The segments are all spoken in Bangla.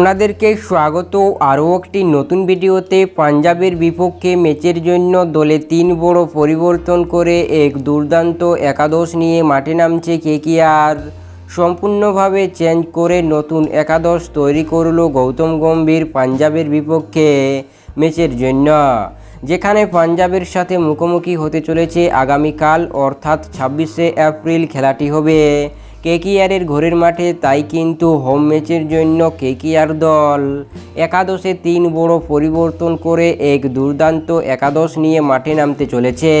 আপনাদেরকে স্বাগত। আরও একটি নতুন ভিডিওতে পাঞ্জাবের বিপক্ষে ম্যাচের জন্য দলে তিন বড় পরিবর্তন করে এক দুর্দান্ত একাদশ নিয়ে মাঠে নামছে কেকিআর সম্পূর্ণভাবে চেঞ্জ করে নতুন একাদশ তৈরি করল গৌতম গম্ভীর পাঞ্জাবের বিপক্ষে ম্যাচের জন্য। যেখানে পাঞ্জাবের সাথে মুখোমুখি হতে চলেছে আগামীকাল, অর্থাৎ ছাব্বিশে এপ্রিল খেলাটি হবে। কেকিআরের ঘরের মাঠে, তাই কিন্তু হোম ম্যাচের জন্য কেকিআর দল একাদশে তিন বড় পরিবর্তন করে এক দুর্দান্ত একাদশ নিয়ে মাঠে নামতে চলেছে।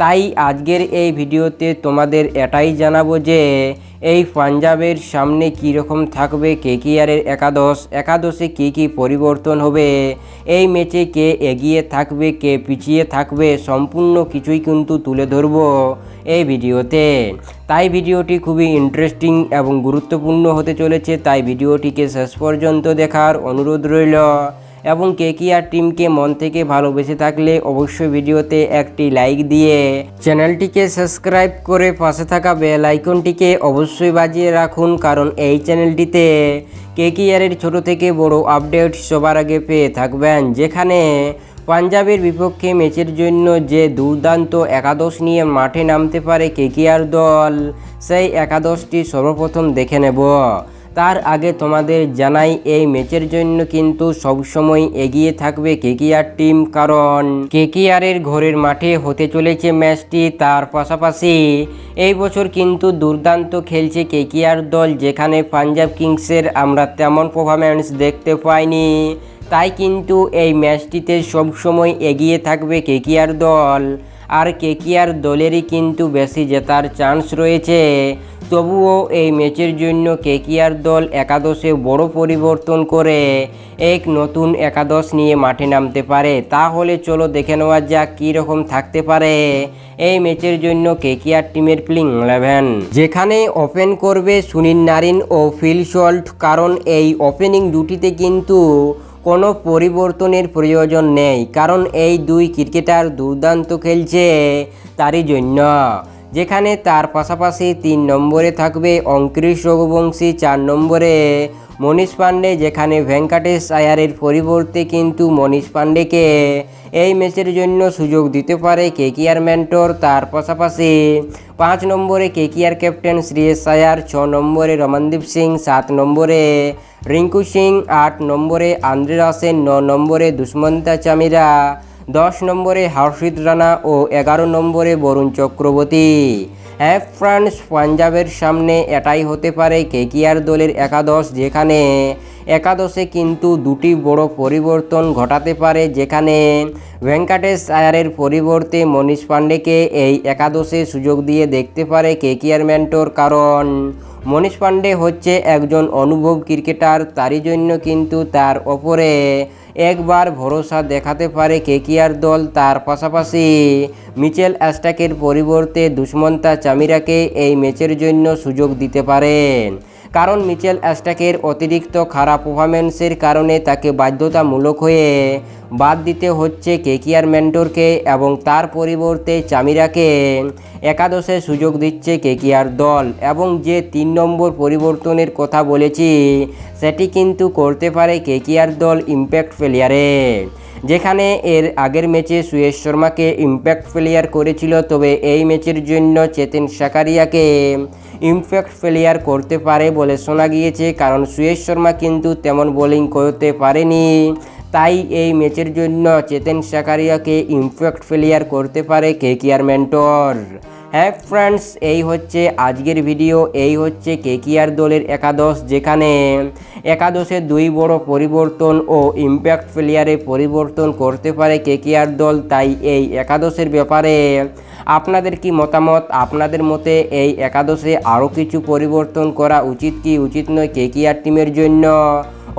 তাই আজকের এই ভিডিওতে তোমাদের এটাই জানাব যে, এই পাঞ্জাবের সামনে কী রকম থাকবে কেকিআরের একাদশ, একাদশে কী কী পরিবর্তন হবে, এই ম্যাচে কে এগিয়ে থাকবে, কে পিছিয়ে থাকবে, সম্পূর্ণ কিছুই কিন্তু তুলে ধরবো এই ভিডিওতে। তাই ভিডিওটি খুবই ইন্টারেস্টিং এবং গুরুত্বপূর্ণ হতে চলেছে, তাই ভিডিওটিকে শেষ পর্যন্ত দেখার অনুরোধ রইল। এবং কেকিআর টিমকে মন থেকে ভালোবেসে থাকলে অবশ্যই ভিডিওতে একটি লাইক দিয়ে চ্যানেলটিকে সাবস্ক্রাইব করে পাশে থাকা বেল আইকনটিকে অবশ্যই বাজিয়ে রাখুন, কারণ এই চ্যানেলটিতে কে কেকিআরের ছোট থেকে বড় আপডেট সবার আগে পেয়ে থাকবেন, যেখানে পাঞ্জাবের বিপক্ষে ম্যাচের জন্য যে দুর্দান্ত একাদশ নিয়ে মাঠে নামতে পারে কেকিআর দল, সেই একাদশটি সর্বপ্রথম দেখে নেব। তার আগে তোমাদের জানাই, এই ম্যাচের জন্য কিন্তু সবসময় এগিয়ে থাকবে কেকিআর টিম, কারণ কেকিআরের ঘরের মাঠে হতে চলেছে ম্যাচটি। তার পাশাপাশি এই বছর কিন্তু দুর্দান্ত খেলছে কেকিআর দল, যেখানে পাঞ্জাব কিংসের আমরা তেমন পারফরম্যান্স দেখতে পাইনি। তাই কিন্তু এই ম্যাচটিতে সবসময় এগিয়ে থাকবে কেকিআর দল। আর কেকিআর দলেরই কিন্তু বেশি জেতার চান্স রয়েছে। তবুও এই ম্যাচের জন্য কেকিআর দল একাদশে বড় পরিবর্তন করে এক নতুন একাদশ নিয়ে মাঠে নামতে পারে। তাহলে চলো দেখে নেওয়া যাক কী রকম থাকতে পারে এই ম্যাচের জন্য কেকিআর টিমের প্লিং ইলেভেন যেখানে ওপেন করবে সুনীল নারিন ও ফিল সল্ট কারণ এই ওপেনিং দুটিতে কিন্তু কোনো পরিবর্তনের প্রয়োজন নেই, কারণ এই দুই ক্রিকেটার দুর্দান্ত খেলছে তারই জন্য। যেখানে তার পাশাপাশি তিন নম্বরে থাকবে অঙ্কৃশ রঘুবংশী, চার নম্বরে মনীষ পাণ্ডে যেখানে ভেঙ্কাটেশ আয়ারের পরিবর্তে কিন্তু মনীষ পাণ্ডেকে এই ম্যাচের জন্য সুযোগ দিতে পারে কেকিআর মেন্টর। তার পাশাপাশি পাঁচ নম্বরে কেকিআর ক্যাপ্টেন শ্রেয়স আয়ার, ছ নম্বরে রমনদীপ সিং, সাত নম্বরে রিঙ্কু সিং, আট নম্বরে আন্দ্রে রাসেন ন নম্বরে দুষ্মন্তা চামিরা। দশ নম্বরে হর্ষিত রানা ও এগারো নম্বরে বরুণ চক্রবর্তী। হ্যাঁ ফ্রান্স পাঞ্জাবের সামনে এটাই হতে পারে কেকিআর দলের একাদশ যেখানে, একাদশে কিন্তু দুটি বড় পরিবর্তন ঘটাতে পারে যেখানে ভেঙ্কাটেশ আয়ারের পরিবর্তে মনীষ পাণ্ডেকে এই একাদশে সুযোগ দিয়ে দেখতে পারে কেকিআর মেন্টর। কারণ মনীষ পাণ্ডে হচ্ছে একজন অনুভব ক্রিকেটার, তারই জন্য কিন্তু তার ওপরে একবার ভরসা দেখাতে পারে কেকিআর দল। তার পাশাপাশি মিচেল অ্যাস্টাকের পরিবর্তে দুষ্মন্তা চামিরাকে এই ম্যাচের জন্য সুযোগ দিতে পারেন। কারণ মিচেল অ্যাস্টাকের অতিরিক্ত খারাপ পারফরমেন্সের কারণে তাকে বাধ্যতামূলক হয়ে বাদ দিতে হচ্ছে কেকিআর মেন্টরকে এবং তার পরিবর্তে চামিরাকে। একাদশে সুযোগ দিচ্ছে কেকিআর দল এবং যে তিন নম্বর পরিবর্তনের কথা বলেছি, সেটি কিন্তু করতে পারে কেকিআর দল ইম্প্যাক্ট ফেলিয়ারে। যেখানে এর আগের ম্যাচে সুয়েশ শর্মাকে ইম্প্যাক্ট ফেলিয়ার করেছিল, তবে এই ম্যাচের জন্য চেতেন সাকারিয়াকে ইম্প্যাক্ট ফেলিয়ার করতে পারে বলে শোনা গিয়েছে, কারণ সুয়েশ শর্মা কিন্তু তেমন বোলিং করতে পারেনি। তাই এই ম্যাচের জন্য চেতেন সাকারিয়াকে ইম্প্যাক্ট ফেলিয়ার করতে পারে কে কেয়ার মেন্টর। হ্যাঁ ফ্রেন্ডস, এই হচ্ছে আজকের ভিডিও এই হচ্ছে কেকিআর দলের একাদশ, যেখানে একাদশে দুই বড় পরিবর্তন ও ইম্প্যাক্ট প্লেয়ারে পরিবর্তন করতে পারে কেকিআর দল, তাই এই একাদশের ব্যাপারে আপনাদের কি মতামত? আপনাদের মতে এই একাদশে আরও কিছু পরিবর্তন করা উচিত কি উচিত নয় কেকিআর টিমের জন্য?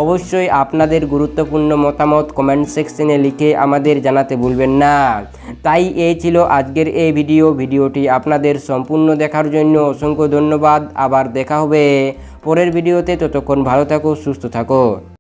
অবশ্যই আপনাদের গুরুত্বপূর্ণ মতামত কমেন্ট সেকশনে লিখে আমাদের জানাতে ভুলবেন না। তাই এই ছিল আজকের এই ভিডিও ভিডিওটি আপনাদের সম্পূর্ণ দেখার জন্য অসংখ্য ধন্যবাদ। আবার দেখা হবে পরের ভিডিওতে ততক্ষণ ভালো থাকো, সুস্থ থাকো।